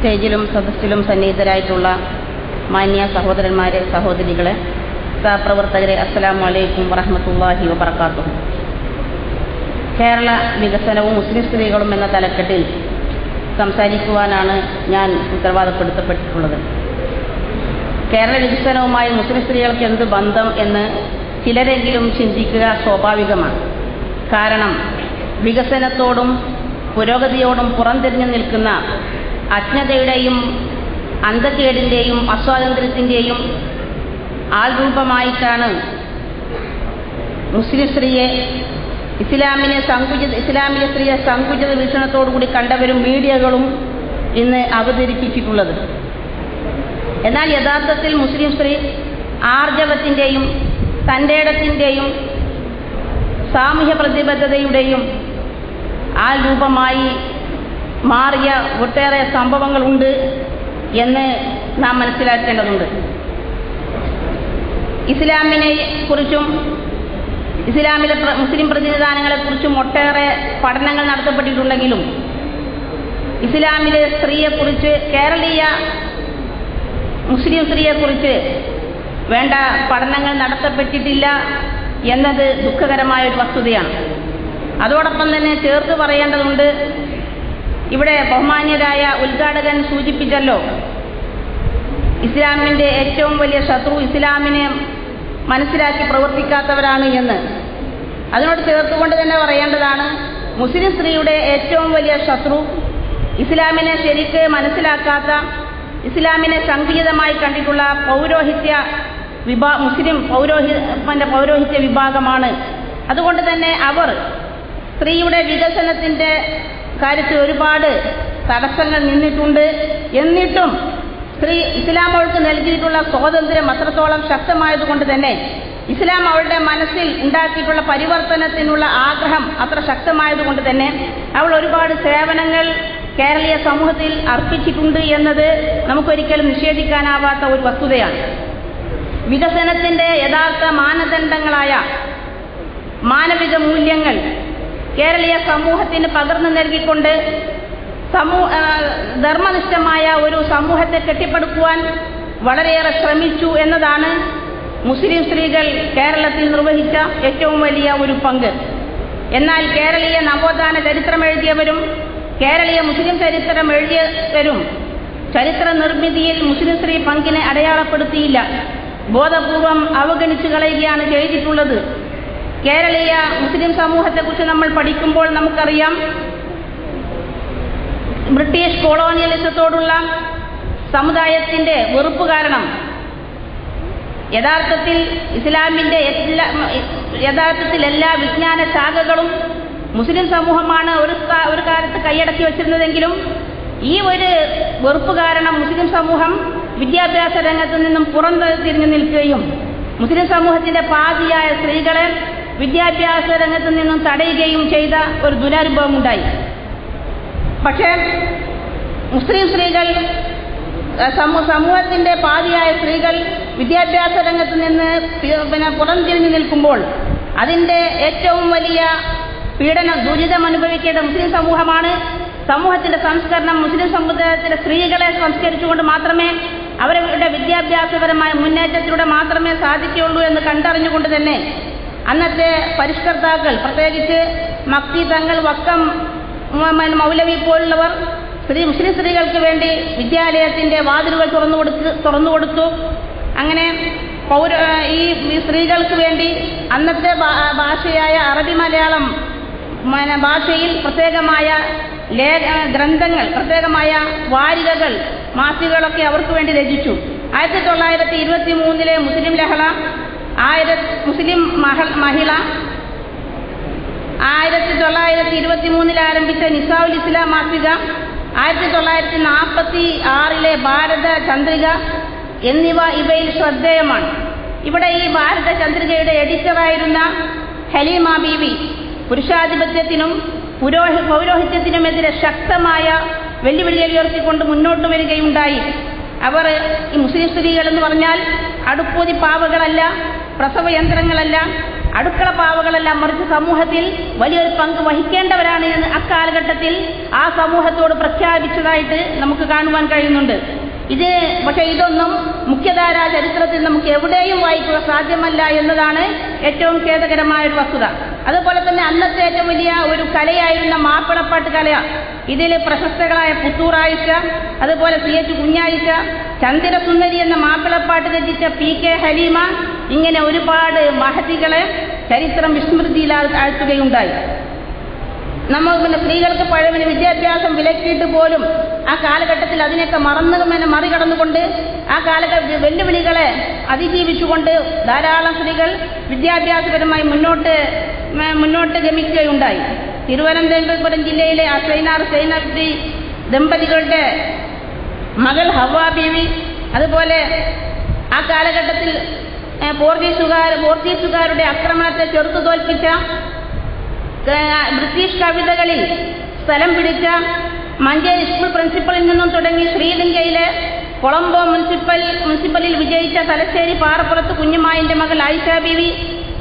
സ്റ്റേജിലും സദസ്സിലും സന്നിഹിതരായിട്ടുള്ള മാന്യ സഹോദരന്മാരെ സഹോദരികളെ സഹപ്രവർത്തകരെ അസ്സലാമു അലൈക്കും വറഹമത്തല്ലാഹി വബർക്കാത്തു കേരള വികസനവും മുസ്ലിം സ്ത്രീകളും എന്ന തലക്കെട്ടിൽ സംസാരിക്കുവാനാണ് ഞാൻ ഉത്തരവാദപ്പെടുത്തപ്പെട്ടിട്ടുള്ളത് കേരള വികസനവുമായി മുസ്ലിം സ്ത്രീകൾക്ക് എന്ത് ബന്ധം എന്ന് ചിലരെങ്കിലും ചിന്തിക്കുക സ്വാഭാവികമാണ്. കാരണം വികസനത്തോടും പുരോഗതിയോടും പുറംതിരിഞ്ഞു നിൽക്കുന്ന അജ്ഞതയുടെയും അന്ധക്കേടിന്റെയും അസ്വാതന്ത്ര്യത്തിന്റെയും ആൾരൂപമായിട്ടാണ് മുസ്ലിം സ്ത്രീയെ ഇസ്ലാമിനെ സങ്കുചിത ഇസ്ലാമിലെ സ്ത്രീയെ സങ്കുചിത വീക്ഷണത്തോടുകൂടി കണ്ടവരും മീഡിയകളും ഇന്ന് അവതരിപ്പിച്ചിട്ടുള്ളത്. എന്നാൽ യഥാർത്ഥത്തിൽ മുസ്ലിം സ്ത്രീ ആർജവത്തിന്റെയും തന്റെ ഇടത്തിന്റെയും സാമൂഹ്യ പ്രതിബദ്ധതയുടെയും ആ രൂപമായി മാറിയ ഒട്ടേറെ സംഭവങ്ങളുണ്ട് എന്ന് നാം മനസ്സിലാക്കേണ്ടതുണ്ട്. ഇസ്ലാമിനെ കുറിച്ചും ഇസ്ലാമിലെ മുസ്ലിം പ്രതിനിധാനങ്ങളെക്കുറിച്ചും ഒട്ടേറെ പഠനങ്ങൾ നടത്തപ്പെട്ടിട്ടുണ്ടെങ്കിലും ഇസ്ലാമിലെ സ്ത്രീയെക്കുറിച്ച് കേരളീയ മുസ്ലിം സ്ത്രീയെക്കുറിച്ച് വേണ്ട പഠനങ്ങൾ നടത്തപ്പെട്ടിട്ടില്ല എന്നത് ദുഃഖകരമായ ഒരു വസ്തുതയാണ്. അതോടൊപ്പം തന്നെ ചേർത്ത് പറയേണ്ടതുണ്ട് ഇവിടെ ബഹുമാന്യരായ ഉദ്ഘാടകൻ സൂചിപ്പിച്ചല്ലോ. ഇസ്ലാമിന്റെ ഏറ്റവും വലിയ ശത്രു ഇസ്ലാമിനെ മനസ്സിലാക്കി പ്രവർത്തിക്കാത്തവരാണ് എന്ന്. അതിനോട് ചേർത്തുകൊണ്ട് തന്നെ പറയേണ്ടതാണ് മുസ്ലിം സ്ത്രീയുടെ ഏറ്റവും വലിയ ശത്രു ഇസ്ലാമിനെ ശരിക്ക് മനസ്സിലാക്കാത്ത ഇസ്ലാമിനെ സംഗീതമായി കണ്ടിട്ടുള്ള പൗരോഹിത്യ വിഭാ മുസ്ലിം പൗരോഹി പൗരോഹിത്യ വിഭാഗമാണ്. അതുകൊണ്ട് തന്നെ അവർ സ്ത്രീയുടെ വികസനത്തിന്റെ കാര്യത്തിൽ ഒരുപാട് തടസ്സങ്ങൾ നിന്നിട്ടുണ്ട്. എന്നിട്ടും സ്ത്രീ ഇസ്ലാം അവൾക്ക് നൽകിയിട്ടുള്ള സ്വാതന്ത്ര്യം അത്രത്തോളം ശക്തമായതുകൊണ്ട് തന്നെ ഇസ്ലാം അവളുടെ മനസ്സിൽ ഉണ്ടാക്കിയിട്ടുള്ള പരിവർത്തനത്തിനുള്ള ആഗ്രഹം അത്ര ശക്തമായതുകൊണ്ട് തന്നെ അവൾ ഒരുപാട് സേവനങ്ങൾ കേരളീയ സമൂഹത്തിൽ അർപ്പിച്ചിട്ടുണ്ട് എന്നത് നമുക്കൊരിക്കലും നിഷേധിക്കാനാവാത്ത ഒരു വസ്തുതയാണ്. വികസനത്തിന്റെ യഥാർത്ഥ മാനദണ്ഡങ്ങളായ മാനവിക മൂല്യങ്ങൾ കേരളീയ സമൂഹത്തിന് പകർന്നു നൽകിക്കൊണ്ട് സമൂഹ ധർമ്മനിഷ്ഠമായ ഒരു സമൂഹത്തെ കെട്ടിപ്പടുക്കുവാൻ വളരെയേറെ ശ്രമിച്ചു എന്നതാണ് മുസ്ലിം സ്ത്രീകൾ കേരളത്തിൽ നിർവഹിച്ച ഏറ്റവും വലിയ ഒരു പങ്ക്. എന്നാൽ കേരളീയ നവോത്ഥാന ചരിത്രം എഴുതിയവരും കേരളീയ മുസ്ലിം ചരിത്രം എഴുതിയവരും ചരിത്ര നിർമ്മിതിയിൽ മുസ്ലിം സ്ത്രീ പങ്കിനെ അടയാളപ്പെടുത്തിയില്ല. ബോധപൂർവം അവഗണിച്ചു കളയുകയാണ് ചെയ്തിട്ടുള്ളത്. കേരളീയ മുസ്ലിം സമൂഹത്തെ കുറിച്ച് നമ്മൾ പഠിക്കുമ്പോൾ നമുക്കറിയാം ബ്രിട്ടീഷ് കൊളോണിയലിസത്തോടുള്ള സമുദായത്തിന്റെ വെറുപ്പ് കാരണം യഥാർത്ഥത്തിൽ ഇസ്ലാമിന്റെ എല്ലാ യഥാർത്ഥത്തിൽ എല്ലാ വിജ്ഞാന ശാഖകളും മുസ്ലിം സമൂഹമാണ് ഒരു ഒരു കാലത്ത് കൈയടക്കി വച്ചിരുന്നതെങ്കിലും ഈ ഒരു വെറുപ്പ് കാരണം മുസ്ലിം സമൂഹം വിദ്യാഭ്യാസ രംഗത്ത് നിന്നും പുറന്തിരിഞ്ഞു നിൽക്കുകയും മുസ്ലിം സമൂഹത്തിന്റെ പാതിയായ സ്ത്രീകളെ വിദ്യാഭ്യാസ രംഗത്ത് നിന്നും തടയുകയും ചെയ്ത ഒരു ദുരനുഭവം ഉണ്ടായി പക്ഷേ മുസ്ലിം സ്ത്രീകൾ സമൂഹത്തിന്റെ പാതിയായ സ്ത്രീകൾ വിദ്യാഭ്യാസ രംഗത്ത് നിന്ന് പിന്നെ പുറംതിരിഞ്ഞു നിൽക്കുമ്പോൾ അതിന്റെ ഏറ്റവും വലിയ പീഡനം ദുരിതം അനുഭവിക്കേണ്ട മുസ്ലിം സമൂഹമാണ് സമൂഹത്തിന്റെ സംസ്കരണം. മുസ്ലിം സമുദായത്തിലെ സ്ത്രീകളെ സംസ്കരിച്ചുകൊണ്ട് മാത്രമേ അവരുടെ വിദ്യാഭ്യാസപരമായ മുന്നേറ്റത്തിലൂടെ മാത്രമേ സാധിക്കുകയുള്ളൂ എന്ന് കണ്ടറിഞ്ഞുകൊണ്ട് തന്നെ അന്നത്തെ പരിഷ്കർത്താക്കൾ പ്രത്യേകിച്ച് മക്തി തങ്ങൾ വക്കം മൗലവി പോലുള്ളവർ സ്ത്രീ മുസ്ലിം സ്ത്രീകൾക്ക് വേണ്ടി വിദ്യാലയത്തിന്റെ വാതിലുകൾ തുറന്നു കൊടുത്ത് തുറന്നു കൊടുത്തു. അങ്ങനെ പൗര ഈ സ്ത്രീകൾക്ക് വേണ്ടി അന്നത്തെ ഭാഷയായ അറബി മലയാളം ഭാഷയിൽ പ്രത്യേകമായ ലേ ഗ്രന്ഥങ്ങൾ പ്രത്യേകമായ വാരികകൾ മാസികകളൊക്കെ അവർക്ക് വേണ്ടി രചിച്ചു. ആയിരത്തി തൊള്ളായിരത്തി ഇരുപത്തി മൂന്നിലെ മുസ്ലിം ലഹള ആയിര മുസ്ലിം മഹിള. ആയിരത്തി തൊള്ളായിരത്തി ഇരുപത്തി മൂന്നിൽ ആരംഭിച്ച നിസാവുൽ ഇസ്ലാം മാസിക. ആയിരത്തി തൊള്ളായിരത്തി നാൽപ്പത്തി ആറിലെ ഭാരത ചന്ദ്രിക എന്നിവ ഇവയിൽ ശ്രദ്ധേയമാണ്. ഇവിടെ ഈ ഭാരത ചന്ദ്രികയുടെ എഡിറ്ററായിരുന്ന ഹലീമ ബീവി പുരുഷാധിപത്യത്തിനും പുരോഹി പൗരോഹിത്യത്തിനുമെതിരെ ശക്തമായ വെല്ലുവിളികൾ ഉയർത്തിക്കൊണ്ട് മുന്നോട്ട് വരികയുണ്ടായി. അവർ ഈ മുസ്ലിം സ്ത്രീകൾ എന്ന് പറഞ്ഞാൽ അടുപ്പൂതി പാവകളല്ല പ്രസവ യന്ത്രങ്ങളല്ല അടുക്കള പാവകളെല്ലാം മറിച്ച് സമൂഹത്തിൽ വലിയൊരു പങ്ക് വഹിക്കേണ്ടവരാണ് എന്ന് അക്കാലഘട്ടത്തിൽ ആ സമൂഹത്തോട് പ്രഖ്യാപിച്ചതായിട്ട് നമുക്ക് കാണുവാൻ കഴിയുന്നുണ്ട്. ഇത് പക്ഷേ ഇതൊന്നും മുഖ്യധാരാ ചരിത്രത്തിൽ നമുക്ക് എവിടെയും വായിക്കുക സാധ്യമല്ല എന്നതാണ് ഏറ്റവും ഖേദകരമായ ഒരു വസ്തുത. അതുപോലെ തന്നെ അന്നത്തെ ഏറ്റവും വലിയ ഒരു കലയായിരുന്ന മാപ്പിളപ്പാട്ട് കല ഇതിൽ പ്രശസ്തകളായ പുത്തൂറായിച്ച അതുപോലെ സി എച്ച് കുഞ്ഞായിഷ ചന്ദ്രസുന്ദരി എന്ന മാപ്പിളപ്പാട്ട് രചിച്ച പി കെ ഹലീമ ഇങ്ങനെ ഒരുപാട് മഹതികളെ ചരിത്രം വിസ്മൃതിയിലാഴ്ത്തുകയുണ്ടായി. നമ്മൾ പിന്നെ സ്ത്രീകൾക്ക് പഴവിന് വിദ്യാഭ്യാസം വിലക്കിയിട്ട് പോലും ആ കാലഘട്ടത്തിൽ അതിനെയൊക്കെ മറന്നു പിന്നെ മറികടന്നുകൊണ്ട് ആ കാലഘട്ട വെല്ലുവിളികളെ അതിജീവിച്ചുകൊണ്ട് ധാരാളം സ്ത്രീകൾ വിദ്യാഭ്യാസപരമായി മുന്നോട്ട് മുന്നോട്ട് ഗമിക്കുകയുണ്ടായി. തിരുവനന്തപുരം ജില്ലയിലെ അസൈനാർ സൈനാർത്തി ദമ്പതികളുടെ മകൾ ഹവ ബീവി അതുപോലെ ആ കാലഘട്ടത്തിൽ പോർച്ചുഗീസുകാർ പോർച്ചുഗീസുകാരുടെ ആക്രമണത്തെ ചെറുത്തു തോൽപ്പിച്ച ബ്രിട്ടീഷ് കവിതകളിൽ സ്ഥലം പിടിച്ച മഞ്ചേരി സ്കൂൾ പ്രിൻസിപ്പലിൽ നിന്നും തുടങ്ങി ശ്രീലങ്കയിലെ കൊളംബോ മുനിസിപ്പൽ മുനിസിപ്പലിൽ വിജയിച്ച തലശ്ശേരി പാറപ്പുറത്ത് കുഞ്ഞുമായിന്റെ മകൾ ആയിഷ ബീവി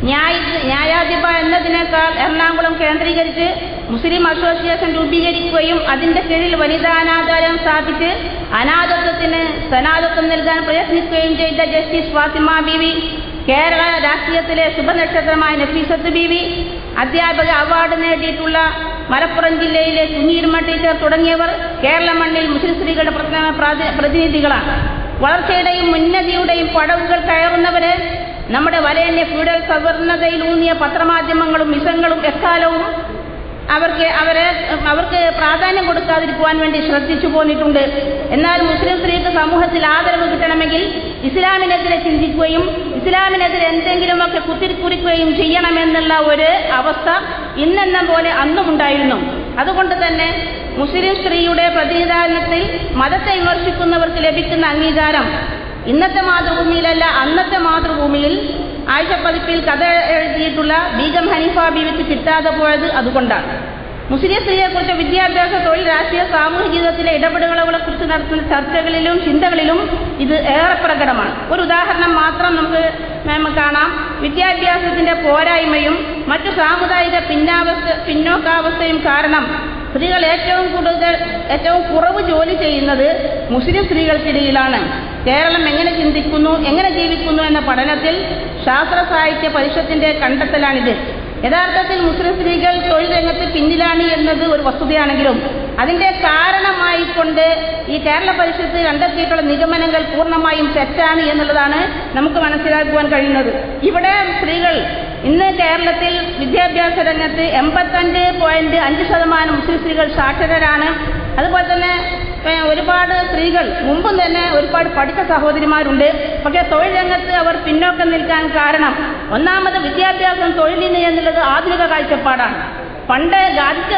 ന്യായ ന്യായാധിപ എന്നതിനേക്കാൾ എറണാകുളം കേന്ദ്രീകരിച്ച് മുസ്ലിം അസോസിയേഷൻ രൂപീകരിക്കുകയും അതിന്റെ കീഴിൽ വനിതാ അനാചാരം സ്ഥാപിച്ച് അനാഥത്വത്തിന് സനാതത്വം നൽകാൻ പ്രയത്നിക്കുകയും ചെയ്ത ജസ്റ്റിസ് ഫാത്തിമ ബീവി കേരള രാഷ്ട്രീയത്തിലെ ശുഭനക്ഷത്രമായ നഫീസത്ത് ബീവി അധ്യാപക അവാർഡ് നേടിയിട്ടുള്ള മലപ്പുറം ജില്ലയിലെ സുനീർമ ടീച്ചർ തുടങ്ങിയവർ കേരള മണ്ണിൽ മുസ്ലിം സ്ത്രീകളുടെ പ്രതിനിധികളാണ്. വളർച്ചയുടെയും ഉന്നതിയുടെയും പടവുകൾ കയറുന്നവര് നമ്മുടെ വരേണ്യ ഫ്യൂഡൽ സവർണതയിലൂന്നിയ പത്രമാധ്യമങ്ങളും മിസങ്ങളും എക്കാലവും അവർക്ക് അവരെ അവർക്ക് പ്രാധാന്യം കൊടുക്കാതിരിക്കുവാൻ വേണ്ടി ശ്രദ്ധിച്ചു പോന്നിട്ടുണ്ട്. എന്നാൽ മുസ്ലിം സ്ത്രീക്ക് സമൂഹത്തിൽ ആദരവ് കിട്ടണമെങ്കിൽ ഇസ്ലാമിനെതിരെ ചിന്തിക്കുകയും ഇസ്ലാമിനെതിരെ എന്തെങ്കിലുമൊക്കെ കുത്തിരിക്കുറിക്കുകയും ചെയ്യണമെന്നുള്ള ഒരു അവസ്ഥ ഇന്നെന്ന പോലെ അന്നും ഉണ്ടായിരുന്നു. അതുകൊണ്ട് തന്നെ മുസ്ലിം സ്ത്രീയുടെ പ്രതിനിധാനത്തിൽ മതത്തെ വിമർശിക്കുന്നവർക്ക് ലഭിക്കുന്ന അംഗീകാരം ഇന്നത്തെ മാതൃഭൂമിയിലല്ല അന്നത്തെ മാതൃഭൂമിയിൽ ആഴ്ചപ്പതിപ്പിൽ കഥ എഴുതിയിട്ടുള്ള ബീഗം ഹനീഫ ബീവിക്ക് കിട്ടാതെ പോയത് അതുകൊണ്ടാണ്. മുസ്ലിം സ്ത്രീയെക്കുറിച്ച് വിദ്യാഭ്യാസ തൊഴിൽ രാഷ്ട്രീയ സാമൂഹിക ജീവിതത്തിലെ ഇടപെടലുകളെ കുറിച്ച് നടത്തുന്ന ചർച്ചകളിലും ചിന്തകളിലും ഇത് ഏറെ പ്രകടമാണ്. ഒരു ഉദാഹരണം മാത്രം നമുക്ക് കാണാം. വിദ്യാഭ്യാസത്തിന്റെ പോരായ്മയും മറ്റു സാമുദായിക പിന്നാവസ്ഥ പിന്നോക്കാവസ്ഥയും കാരണം സ്ത്രീകൾ ഏറ്റവും കൂടുതൽ ഏറ്റവും കുറവ് ജോലി ചെയ്യുന്നത് മുസ്ലിം സ്ത്രീകൾക്കിടയിലാണ്. കേരളം എങ്ങനെ ചിന്തിക്കുന്നു എങ്ങനെ ജീവിക്കുന്നു എന്ന പഠനത്തിൽ ശാസ്ത്ര സാഹിത്യ പരിഷത്തിന്റെ കണ്ടെത്തലാണിത്. യഥാർത്ഥത്തിൽ മുസ്ലിം സ്ത്രീകൾ തൊഴിൽ രംഗത്ത് പിന്നിലാണ് എന്നത് ഒരു വസ്തുതയാണെങ്കിലും അതിന്റെ കാരണമായിക്കൊണ്ട് ഈ കേരള പരിഷത്ത് കണ്ടെത്തിയിട്ടുള്ള നിഗമനങ്ങൾ പൂർണമായും തെറ്റാണ് എന്നുള്ളതാണ് നമുക്ക് മനസ്സിലാക്കുവാൻ കഴിയുന്നത്. ഇവിടെ സ്ത്രീകൾ ഇന്ന് കേരളത്തിൽ വിദ്യാഭ്യാസ രംഗത്ത് എൺപത്തഞ്ച് പോയിന്റ് അഞ്ച് ശതമാനം മുസ്ലിം സ്ത്രീകൾ സാക്ഷരരാണ്. അതുപോലെ തന്നെ ഒരുപാട് സ്ത്രീകൾ മുമ്പും തന്നെ ഒരുപാട് പഠിച്ച സഹോദരിമാരുണ്ട്. പക്ഷേ തൊഴിൽ രംഗത്ത് അവർ പിന്നോക്കം നിൽക്കാൻ കാരണം ഒന്നാമത് വിദ്യാഭ്യാസം തൊഴിലിന് എന്നുള്ളത് ആധുനിക കാഴ്ചപ്പാടാണ്. പണ്ട് ഗാന്ധിജി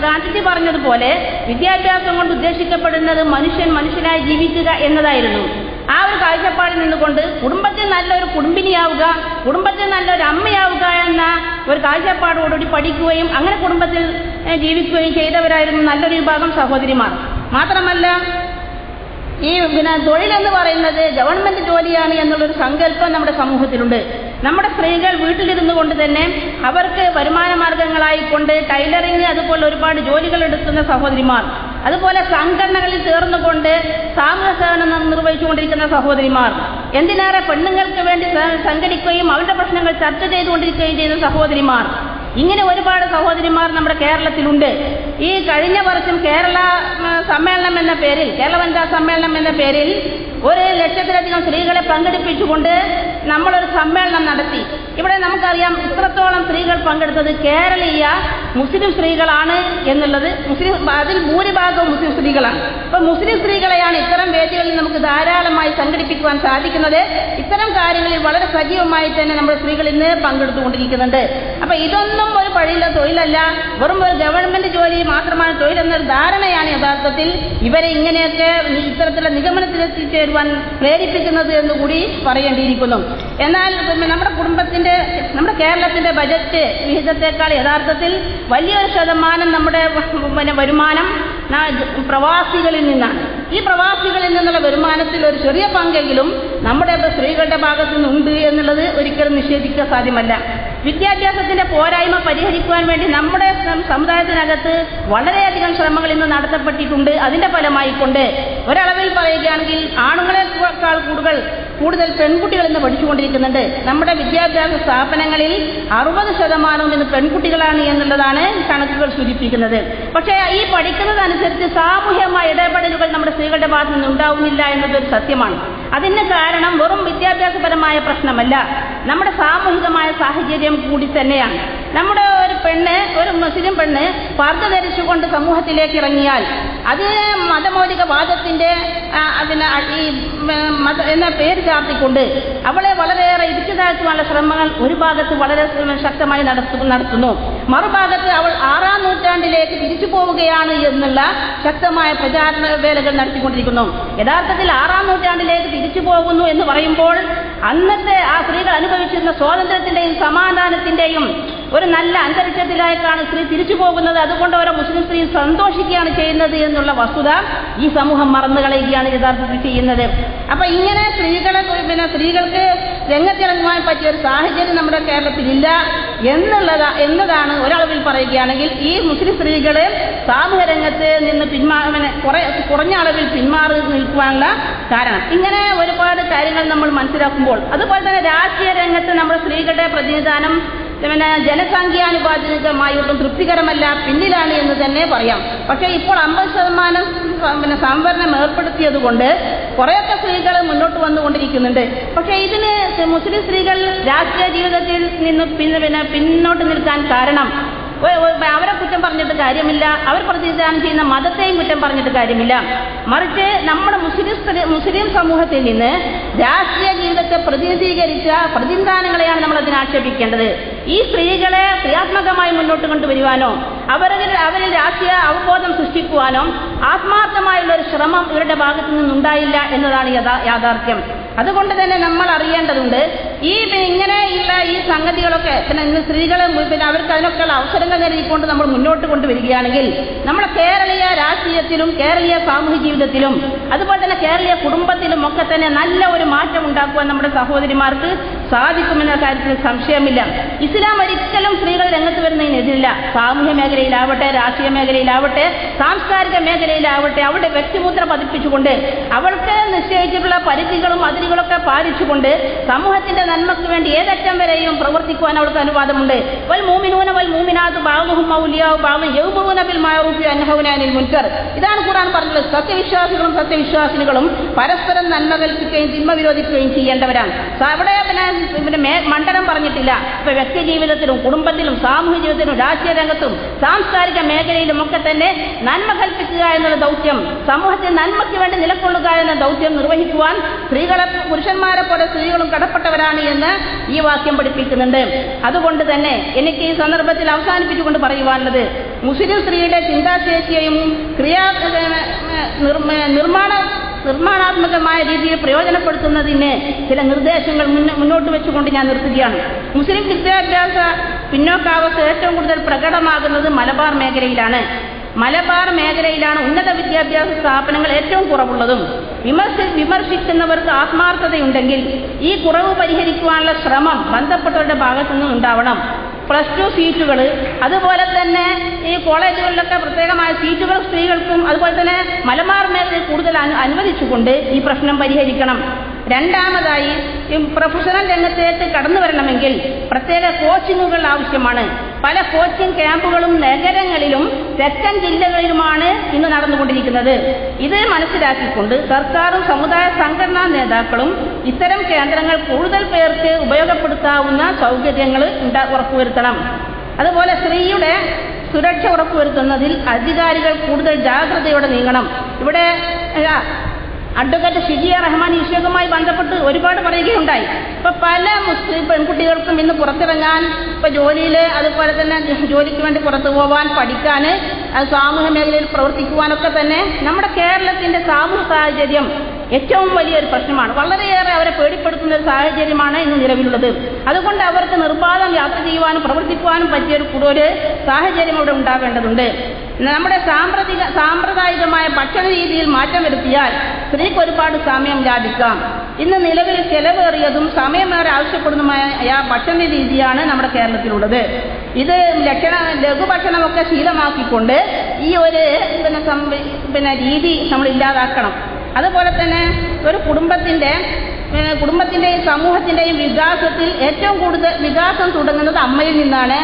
ഗാന്ധിജി പറഞ്ഞതുപോലെ വിദ്യാഭ്യാസം കൊണ്ട് ഉദ്ദേശിക്കപ്പെടുന്നത് മനുഷ്യൻ മനുഷ്യനായി ജീവിക്കുക എന്നതായിരുന്നു. ആ ഒരു കാഴ്ചപ്പാടിൽ നിന്നുകൊണ്ട് കുടുംബത്തിൽ നല്ലൊരു കുടുംബിനിയാവുക കുടുംബത്തിൽ നല്ലൊരു അമ്മയാവുക എന്ന ഒരു കാഴ്ചപ്പാടോടുകൂടി പഠിക്കുകയും അങ്ങനെ കുടുംബത്തിൽ ജീവിക്കുകയും ചെയ്തവരായിരുന്നു നല്ലൊരു വിഭാഗം സഹോദരിമാർ. മാത്രമല്ല ഈ പിന്നെ തൊഴിലെന്ന് പറയുന്നത് ഗവൺമെന്റ് ജോലിയാണ് എന്നുള്ളൊരു സങ്കല്പം നമ്മുടെ സമൂഹത്തിലുണ്ട്. നമ്മുടെ സ്ത്രീകൾ വീട്ടിലിരുന്നു കൊണ്ട് തന്നെ അവർക്ക് വരുമാന മാർഗങ്ങളായിക്കൊണ്ട് ടൈലറിംഗ് അതുപോലെ ഒരുപാട് ജോലികൾ എടുക്കുന്ന സഹോദരിമാർ അതുപോലെ സംഘടനകളിൽ ചേർന്നുകൊണ്ട് സാമൂഹ്യ സേവനം നിർവഹിച്ചുകൊണ്ടിരിക്കുന്ന സഹോദരിമാർ എന്തിനേറെ പെണ്ണുങ്ങൾക്ക് വേണ്ടി സംഘടിക്കുകയും അവരുടെ പ്രശ്നങ്ങൾ ചർച്ച ചെയ്തുകൊണ്ടിരിക്കുകയും ചെയ്യുന്ന സഹോദരിമാർ ഇങ്ങനെ ഒരുപാട് സഹോദരിമാർ നമ്മുടെ കേരളത്തിലുണ്ട്. ഈ കഴിഞ്ഞ വർഷം കേരള സമ്മേളനം എന്ന പേരിൽ കേരള വനിതാ സമ്മേളനം എന്ന പേരിൽ ഒരു ലക്ഷത്തിലധികം സ്ത്രീകളെ പങ്കെടുപ്പിച്ചുകൊണ്ട് നമ്മളൊരു സമ്മേളനം നടത്തി. ഇവിടെ നമുക്കറിയാം ഇത്രത്തോളം സ്ത്രീകൾ പങ്കെടുത്തത് കേരളീയ മുസ്ലിം സ്ത്രീകളാണ് എന്നുള്ളത്. മുസ്ലിം അതിൽ ഭൂരിഭാഗവും മുസ്ലിം സ്ത്രീകളാണ്. അപ്പൊ മുസ്ലിം സ്ത്രീകളെയാണ് ഇത്തരം വേദികളിൽ നമുക്ക് ധാരാളമായി സംഘടിപ്പിക്കുവാൻ സാധിക്കുന്നത്. ഇത്തരം കാര്യങ്ങളിൽ വളരെ സജീവമായി തന്നെ നമ്മുടെ സ്ത്രീകൾ ഇന്ന് പങ്കെടുത്തുകൊണ്ടിരിക്കുന്നുണ്ട്. അപ്പൊ ഇതൊന്നും ഒരു പഴിയില്ല തൊഴിലല്ല വെറും ഒരു ഗവൺമെന്റ് ജോലി മാത്രമാണ് തൊഴിൽ എന്നൊരു ധാരണയാണ് യഥാർത്ഥത്തിൽ. ഇവരെ ഇങ്ങനെയൊക്കെ ഇത്തരത്തിലുള്ള നിഗമനത്തിലെത്തിച്ചേരുവാൻ പ്രേരിപ്പിക്കുന്നത് എന്ന് കൂടി പറയേണ്ടിയിരിക്കുന്നു. എന്നാൽ നമ്മുടെ കുടുംബത്തിന്റെ നമ്മുടെ കേരളത്തിന്റെ ബജറ്റ് വിഹിതത്തെക്കാൾ യഥാർത്ഥത്തിൽ വലിയൊരു ശതമാനം നമ്മുടെ പിന്നെ വരുമാനം പ്രവാസികളിൽ നിന്നാണ്. ഈ പ്രവാസികളിൽ നിന്നുള്ള വരുമാനത്തിൽ ഒരു ചെറിയ പങ്കെങ്കിലും നമ്മുടെ സ്ത്രീകളുടെ ഭാഗത്തു നിന്നുണ്ട് എന്നുള്ളത് ഒരിക്കലും നിഷേധിക്കാൻ സാധ്യമല്ല. വിദ്യാഭ്യാസത്തിന്റെ പോരായ്മ പരിഹരിക്കുവാൻ വേണ്ടി നമ്മുടെ സമുദായത്തിനകത്ത് വളരെയധികം ശ്രമങ്ങൾ ഇന്ന് നടത്തപ്പെട്ടിട്ടുണ്ട്. അതിന്റെ ഫലമായി കൊണ്ട് ഒരളവിൽ പറയുകയാണെങ്കിൽ ആണുങ്ങളെക്കാൾ കൂടുതൽ കൂടുതൽ പെൺകുട്ടികൾ ഇന്ന് പഠിച്ചുകൊണ്ടിരിക്കുന്നുണ്ട്. നമ്മുടെ വിദ്യാഭ്യാസ സ്ഥാപനങ്ങളിൽ അറുപത് ശതമാനവും ഇന്ന് പെൺകുട്ടികളാണ് എന്നുള്ളതാണ് കണക്കുകൾ സൂചിപ്പിക്കുന്നത്. പക്ഷേ ഈ പഠിക്കുന്നതനുസരിച്ച് സാമൂഹ്യമായ ഇടപെടലുകൾ നമ്മുടെ സ്ത്രീകളുടെ ഭാഗത്ത് നിന്ന് ഉണ്ടാവുന്നില്ല എന്നതൊരു സത്യമാണ്. അതിന് കാരണം വെറും വിദ്യാഭ്യാസപരമായ പ്രശ്നമല്ല. നമ്മുടെ സാമൂഹികമായ സാഹചര്യം കൂടി തന്നെയാണ്. നമ്മുടെ ഒരു പെണ്ണ് ഒരു മുസ്ലിം പെണ്ണ് പർദ്ദ ധരിച്ചുകൊണ്ട് സമൂഹത്തിലേക്ക് ഇറങ്ങിയാൽ അത് മതമൗലികവാദത്തിന്റെ അ- ഈ മത എന്ന പേര് ചാർത്തിക്കൊണ്ട് അവളെ വളരെയേറെ ഇടിച്ചു താഴ്ത്തുവാനുള്ള ശ്രമങ്ങൾ ഒരു ഭാഗത്ത് വളരെ ശക്തമായി നടത്തു നടത്തുന്നു. മറുഭാഗത്ത് അവൾ ആറാം നൂറ്റാണ്ടിലേക്ക് തിരിച്ചു പോവുകയാണ് എന്നുള്ള ശക്തമായ പ്രചാരണ വേലകൾ നടത്തിക്കൊണ്ടിരിക്കുന്നു. യഥാർത്ഥത്തിൽ ആറാം നൂറ്റാണ്ടിലേക്ക് തിരിച്ചു പോകുന്നു എന്ന് പറയുമ്പോൾ അന്നത്തെ ആ സ്ത്രീകൾ അനുഭവിച്ചിരുന്ന സ്വാതന്ത്ര്യത്തിന്റെയും സമാധാനത്തിന്റെയും ഒരു നല്ല അന്തരീക്ഷത്തിലേക്കാണ് സ്ത്രീ തിരിച്ചു പോകുന്നത്. അതുകൊണ്ട് ഓരോ മുസ്ലിം സ്ത്രീ സന്തോഷിക്കുകയാണ് ചെയ്യുന്നത് എന്നുള്ള വസ്തുത ഈ സമൂഹം മറന്നു കളയുകയാണ് യഥാർത്ഥത്തിൽ ചെയ്യുന്നത്. അപ്പൊ ഇങ്ങനെ സ്ത്രീകളെ പിന്നെ സ്ത്രീകൾക്ക് രംഗത്തിറങ്ങുവാൻ പറ്റിയ ഒരു സാഹചര്യം നമ്മുടെ കേരളത്തിലില്ല എന്നുള്ളതാ എന്നതാണ് ഒരളവിൽ പറയുകയാണെങ്കിൽ ഈ മുസ്ലിം സ്ത്രീകൾ സാമൂഹ്യ രംഗത്ത് നിന്ന് പിന്മാ പിന്നെ കുറെ കുറഞ്ഞ അളവിൽ പിന്മാറി നിൽക്കുവാനുള്ള കാരണം. ഇങ്ങനെ ഒരുപാട് കാര്യങ്ങൾ നമ്മൾ മനസ്സിലാക്കുമ്പോൾ അതുപോലെ തന്നെ രാഷ്ട്രീയ രംഗത്ത് നമ്മുടെ സ്ത്രീകളുടെ പ്രതിനിധാനം പിന്നെ ജനസംഖ്യാനുപാതികമായി ഒട്ടും തൃപ്തികരമല്ല. പിന്നിലാണ് എന്ന് തന്നെ പറയാം. പക്ഷേ ഇപ്പോൾ അമ്പത് ശതമാനം പിന്നെ സംവരണം ഏർപ്പെടുത്തിയത് കൊണ്ട് കുറേയൊക്കെ സ്ത്രീകൾ മുന്നോട്ട് വന്നുകൊണ്ടിരിക്കുന്നുണ്ട്. പക്ഷേ ഇതിന് മുസ്ലിം സ്ത്രീകൾ രാഷ്ട്രീയ ജീവിതത്തിൽ നിന്ന് പിന്നെ പിന്നെ പിന്നോട്ട് നിൽക്കാൻ കാരണം അവരെ കുറ്റം പറഞ്ഞിട്ട് കാര്യമില്ല. അവർ പ്രതിനിധാനം ചെയ്യുന്ന മതത്തെയും കുറ്റം പറഞ്ഞിട്ട് കാര്യമില്ല. മറിച്ച് നമ്മുടെ മുസ്ലിം മുസ്ലിം സമൂഹത്തിൽ നിന്ന് രാഷ്ട്രീയ ജീവിതത്തെ പ്രതിനിധീകരിച്ച പ്രതിനിധാനങ്ങളെയാണ് നമ്മൾ അതിനെ ആക്ഷേപിക്കേണ്ടത്. ഈ സ്ത്രീകളെ ക്രിയാത്മകമായി മുന്നോട്ട് കൊണ്ടുവരുവാനോ അവരിൽ അവരിൽ രാഷ്ട്രീയ അവബോധം സൃഷ്ടിക്കുവാനോ ആത്മാർത്ഥമായുള്ള ഒരു ശ്രമം ഇവരുടെ ഭാഗത്തു നിന്നുണ്ടായില്ല എന്നതാണ് യഥാ- യാഥാർത്ഥ്യം. അതുകൊണ്ട് തന്നെ നമ്മൾ അറിയേണ്ടതുണ്ട് ഈ ഇങ്ങനെയുള്ള ഈ സംഗതികളൊക്കെ പിന്നെ സ്ത്രീകളെ പിന്നെ അവർക്ക് അതിനൊക്കെയുള്ള അവസരങ്ങൾ നേടിക്കൊണ്ട് നമ്മൾ മുന്നോട്ട് കൊണ്ടുവരികയാണെങ്കിൽ നമ്മുടെ കേരളീയ രാഷ്ട്രീയത്തിലും കേരളീയ സാമൂഹ്യ ജീവിതത്തിലും അതുപോലെ തന്നെ കേരളീയ കുടുംബത്തിലും ഒക്കെ തന്നെ നല്ല ഒരു മാറ്റം ഉണ്ടാക്കുവാൻ നമ്മുടെ സഹോദരിമാർക്ക് സാധിക്കുമെന്ന കാര്യത്തിൽ സംശയമില്ല. ഇസ്ലാം ഒരിക്കലും സ്ത്രീകൾ രംഗത്ത് വരുന്നതിനെതിരില്ല. സാമൂഹ്യ മേഖലയിലാവട്ടെ രാഷ്ട്രീയ മേഖലയിലാവട്ടെ സാംസ്കാരിക മേഖലയിലാവട്ടെ അവളുടെ വ്യക്തിമുദ്ര പതിപ്പിച്ചുകൊണ്ട് അവൾക്ക് നിശ്ചയിച്ചിട്ടുള്ള പരിധികളും അതിരുകളൊക്കെ പാലിച്ചുകൊണ്ട് സമൂഹത്തിന്റെ നന്മയ്ക്ക് വേണ്ടി ഏതറ്റം വരെയും പ്രവർത്തിക്കുവാൻ അവൾക്ക് അനുവാദമുണ്ട്. വൽ മൂമിനൂന വൽ മൂമിനാത്ത് ബിൽ മുൻകർ. ഇതാണ് ഖുർആൻ പറഞ്ഞത് സത്യവിശ്വാസികളും സത്യവിശ്വാസിനികളും പരസ്പരം നന്മ കൽപ്പിക്കുകയും തിന്മ വിരോധിക്കുകയും ചെയ്യേണ്ടവരാണ്. അവിടെ പിന്നെ പിന്നെ മണ്ഡലം പറഞ്ഞിട്ടില്ല. ഇപ്പൊ വ്യക്തി ജീവിതത്തിലും കുടുംബത്തിലും സാമൂഹ്യ ജീവിതത്തിലും രാഷ്ട്രീയ രംഗത്തും സാംസ്കാരിക മേഖലയിലും ഒക്കെ തന്നെ നന്മ കൽപ്പിക്കുക എന്നുള്ള ദൗത്യം സമൂഹത്തിൽ നന്മയ്ക്ക് വേണ്ടി നിലക്കൊള്ളുക എന്ന ദൗത്യം നിർവഹിക്കുവാൻ സ്ത്രീകളെ പുരുഷന്മാരെ പോലെ സ്ത്രീകളും കടപ്പെട്ടവരാണ് എന്ന് ഈ വാക്യം പഠിപ്പിക്കുന്നുണ്ട്. അതുകൊണ്ട് തന്നെ എനിക്ക് ഈ സന്ദർഭത്തിൽ അവസാനിപ്പിച്ചുകൊണ്ട് പറയുവാനുള്ളത് മുസ്ലിം സ്ത്രീയുടെ ചിന്താശേഷിയെയും ക്രിയാ നിർമ്മ- നിർമ്മാണ നിർമ്മാണാത്മകമായ രീതിയിൽ പ്രയോജനപ്പെടുത്തുന്നതിന് ചില നിർദ്ദേശങ്ങൾ മുന്നോട്ട് വെച്ചുകൊണ്ട് ഞാൻ നിർത്തുകയാണ്. മുസ്ലിം വിദ്യാഭ്യാസ പിന്നോക്കാവസ്ഥ ഏറ്റവും കൂടുതൽ പ്രകടമാകുന്നത് മലബാർ മേഖലയിലാണ്. മലബാർ മേഖലയിലാണ് ഉന്നത വിദ്യാഭ്യാസ സ്ഥാപനങ്ങൾ ഏറ്റവും കുറവുള്ളതും. വിമർശ വിമർശിക്കുന്നവർക്ക് ആത്മാർത്ഥതയുണ്ടെങ്കിൽ ഈ കുറവ് പരിഹരിക്കുവാനുള്ള ശ്രമം ബന്ധപ്പെട്ടവരുടെ ഭാഗത്തു നിന്നും ഉണ്ടാവണം. പ്ലസ് ടു സീറ്റുകൾ അതുപോലെ തന്നെ ഈ കോളേജുകളിലൊക്കെ പ്രത്യേകമായ സീറ്റുകൾ സ്ത്രീകൾക്കും അതുപോലെ തന്നെ മലബാർ മേഖലയിൽ കൂടുതൽ അനുവദിച്ചുകൊണ്ട് ഈ പ്രശ്നം പരിഹരിക്കണം. രണ്ടാമതായി പ്രൊഫഷണൽ രംഗത്തേക്ക് കടന്നു വരണമെങ്കിൽ പ്രത്യേക കോച്ചിങ്ങുകൾ ആവശ്യമാണ്. പല കോച്ചിങ് ക്യാമ്പുകളും നഗരങ്ങളിലും തെക്കൻ ജില്ലകളിലുമാണ് ഇന്ന് നടന്നുകൊണ്ടിരിക്കുന്നത്. ഇത് മനസ്സിലാക്കിക്കൊണ്ട് സർക്കാരും സമുദായ സംഘടനാ നേതാക്കളും ഇത്തരം കേന്ദ്രങ്ങൾ കൂടുതൽ പേർക്ക് ഉപയോഗപ്പെടുത്താവുന്ന സൗകര്യങ്ങൾ ഉറപ്പുവരുത്തണം. അതുപോലെ സ്ത്രീയുടെ സുരക്ഷ ഉറപ്പുവരുത്തുന്നതിൽ അധികാരികൾ കൂടുതൽ ജാഗ്രതയോടെ നീങ്ങണം. ഇവിടെ അഡ്വക്കേറ്റ് ഷിജിയ റഹ്മാൻ ഈ ബന്ധപ്പെട്ട് ഒരുപാട് പറയുകയുണ്ടായി. ഇപ്പൊ പല മുസ്ലിം പെൺകുട്ടികൾക്കും ഇന്ന് പുറത്തിറങ്ങാൻ ഇപ്പൊ ജോലിയിൽ അതുപോലെ തന്നെ ജോലിക്ക് വേണ്ടി പുറത്തു പോവാൻ പഠിക്കാൻ സാമൂഹ്യ മേഖലയിൽ പ്രവർത്തിക്കുവാനൊക്കെ തന്നെ നമ്മുടെ കേരളത്തിന്റെ സാമൂഹ്യ സാഹചര്യം ഏറ്റവും വലിയൊരു പ്രശ്നമാണ്. വളരെയേറെ അവരെ പേടിപ്പെടുത്തുന്ന ഒരു സാഹചര്യമാണ് ഇന്ന് നിലവിലുള്ളത്. അതുകൊണ്ട് അവർക്ക് നിർബാധം യാത്ര ചെയ്യുവാനും പ്രവർത്തിക്കുവാനും പറ്റിയ ഒരു സാഹചര്യം ഇവിടെ ഉണ്ടാകേണ്ടതുണ്ട്. നമ്മുടെ സാമ്പ്രതിക സാമ്പ്രദായികമായ ഭക്ഷണ രീതിയിൽ മാറ്റം വരുത്തിയാൽ സ്ത്രീക്ക് ഒരുപാട് സമയം ലാഭിക്കാം. ഇന്ന് നിലവിൽ ചെലവേറിയതും സമയമേറെ ആവശ്യപ്പെടുന്നതുമായ ഭക്ഷണ രീതിയാണ് നമ്മുടെ കേരളത്തിലുള്ളത്. ഇത് ലക്ഷണ ലഘുഭക്ഷണമൊക്കെ ശീലമാക്കിക്കൊണ്ട് ഈ ഒരു പിന്നെ പിന്നെ രീതി നമ്മൾ ഇല്ലാതാക്കണം. അതുപോലെ തന്നെ ഒരു കുടുംബത്തിന്റെ കുടുംബത്തിന്റെയും സമൂഹത്തിന്റെയും വികാസത്തിൽ ഏറ്റവും കൂടുതൽ വികാസം തുടങ്ങുന്നത് അമ്മയിൽ നിന്നാണ്.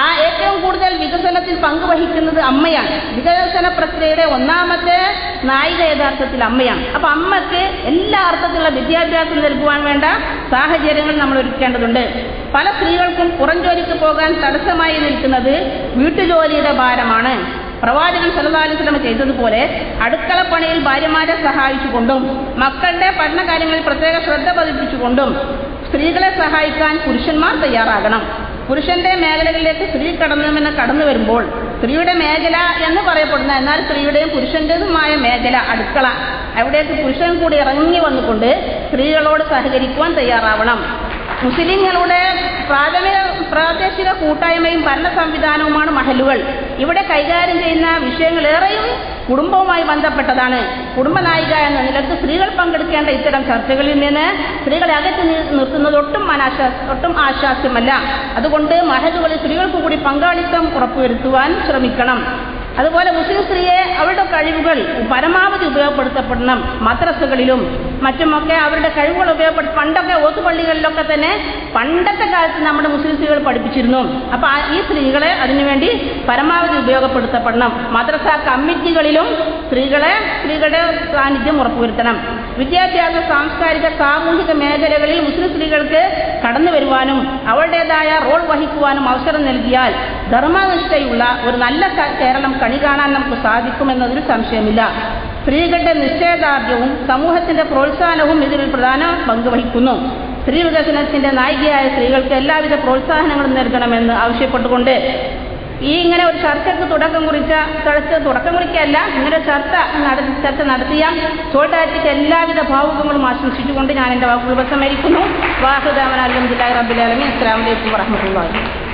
ആ ഏറ്റവും കൂടുതൽ വികസനത്തിൽ പങ്കുവഹിക്കുന്നത് അമ്മയാണ്. വികസന പ്രക്രിയയുടെ ഒന്നാമത്തെ നായിക യഥാർത്ഥത്തിൽ അമ്മയാണ്. അപ്പൊ അമ്മയ്ക്ക് എല്ലാ അർത്ഥത്തിലുള്ള വിദ്യാഭ്യാസം നൽകുവാൻ വേണ്ട സാഹചര്യങ്ങൾ നമ്മൾ ഒരുക്കേണ്ടതുണ്ട് പല സ്ത്രീകൾക്കും പുറം ജോലിക്ക് പോകാൻ തടസ്സമായി നിൽക്കുന്നത് വീട്ടുജോലിയുടെ ഭാരമാണ്. പ്രവാചകൻ സല്ലാസ്ലമ ചെയ്തതുപോലെ അടുക്കള പണിയിൽ ഭാര്യമാരെ സഹായിച്ചുകൊണ്ടും മക്കളുടെ പഠനകാര്യങ്ങളിൽ പ്രത്യേക ശ്രദ്ധ പതിപ്പിച്ചുകൊണ്ടും സ്ത്രീകളെ സഹായിക്കാൻ പുരുഷന്മാർ തയ്യാറാകണം. പുരുഷന്റെ മേഖലകളിലേക്ക് സ്ത്രീ കടന്നുമെന്ന് കടന്നു വരുമ്പോൾ സ്ത്രീയുടെ മേഖല എന്ന് പറയപ്പെടുന്ന എന്നാൽ സ്ത്രീയുടെയും പുരുഷന്റേതുമായ മേഖല അടുക്കള. അവിടേക്ക് പുരുഷൻ കൂടി ഇറങ്ങി വന്നുകൊണ്ട് സ്ത്രീകളോട് സഹകരിക്കുവാൻ തയ്യാറാവണം. മുസ്ലിങ്ങളുടെ പ്രാഥമിക പ്രാദേശിക കൂട്ടായ്മയും ഭരണ സംവിധാനവുമാണ് മഹലുകൾ ഇവിടെ കൈകാര്യം ചെയ്യുന്ന വിഷയങ്ങൾ ഏറെയും കുടുംബവുമായി ബന്ധപ്പെട്ടതാണ്. കുടുംബനായിക എന്ന നിലയ്ക്ക് സ്ത്രീകൾ പങ്കെടുക്കേണ്ട ഇത്തരം ചർച്ചകളിൽ നിന്ന് സ്ത്രീകളെ അകറ്റി നിർത്തുന്നത് ഒട്ടും അനാശാ ഒട്ടും ആശ്വാസ്യമല്ല അതുകൊണ്ട് മഹലുകളിൽ സ്ത്രീകൾക്ക് കൂടി പങ്കാളിത്തം ഉറപ്പുവരുത്തുവാൻ ശ്രമിക്കണം. അതുപോലെ മുസ്ലിം സ്ത്രീയെ അവരുടെ കഴിവുകൾ പരമാവധി ഉപയോഗപ്പെടുത്തപ്പെടണം. മദ്രസകളിലും മറ്റുമൊക്കെ അവരുടെ കഴിവുകൾ ഉപയോഗപ്പെടുത്തി പണ്ടൊക്കെ ഓത്തുപള്ളികളിലൊക്കെ തന്നെ പണ്ടത്തെ കാലത്ത് നമ്മുടെ മുസ്ലിം സ്ത്രീകൾ പഠിപ്പിച്ചിരുന്നു. അപ്പോൾ ഈ സ്ത്രീകളെ അതിനുവേണ്ടി പരമാവധി ഉപയോഗപ്പെടുത്തപ്പെടണം. മദ്രസ കമ്മിറ്റികളിലും സ്ത്രീകളെ സ്ത്രീകളുടെ സാന്നിധ്യം ഉറപ്പുവരുത്തണം. വിദ്യാഭ്യാസ സാംസ്കാരിക സാമൂഹിക മേഖലകളിൽ മുസ്ലിം സ്ത്രീകൾക്ക് കടന്നു വരുവാനും അവരുടേതായ വഹിക്കുവാനും അവസരം നൽകിയാൽ ധർമ്മനിഷ്ഠയുള്ള ഒരു നല്ല കേരളം കണി കാണാൻ നമുക്ക് സാധിക്കുമെന്നതിൽ സംശയമില്ല. സ്ത്രീകളുടെ നിശ്ചയദാർഢ്യവും സമൂഹത്തിന്റെ പ്രോത്സാഹനവും ഇതിൽ പ്രധാന പങ്ക് വഹിക്കുന്നു. സ്ത്രീ വികസനത്തിന്റെ നായികയായ സ്ത്രീകൾക്ക് എല്ലാവിധ പ്രോത്സാഹനങ്ങളും നൽകണമെന്ന് ആവശ്യപ്പെട്ടുകൊണ്ട് ഈ ഇങ്ങനെ ഒരു ചർച്ചയ്ക്ക് തുടക്കം കുറിച്ച ചർച്ച തുടക്കം കുറിക്കല്ല ഇങ്ങനെ ചർച്ച നടത്തി ചർച്ച നടത്തിയ തോട്ടാറ്റിക്ക് എല്ലാവിധ ഭാവുകങ്ങളും ആശംസിച്ചുകൊണ്ട് ഞാൻ എന്റെ വാക്കുകൾ ഉപസംഹരിക്കുന്നു. വാഹുദാമൻ അലഹമുല്ലാ റബ്ബുലാലമി അസ്സാം വലൈക്കും വാഹമത്തുള്ളാഹി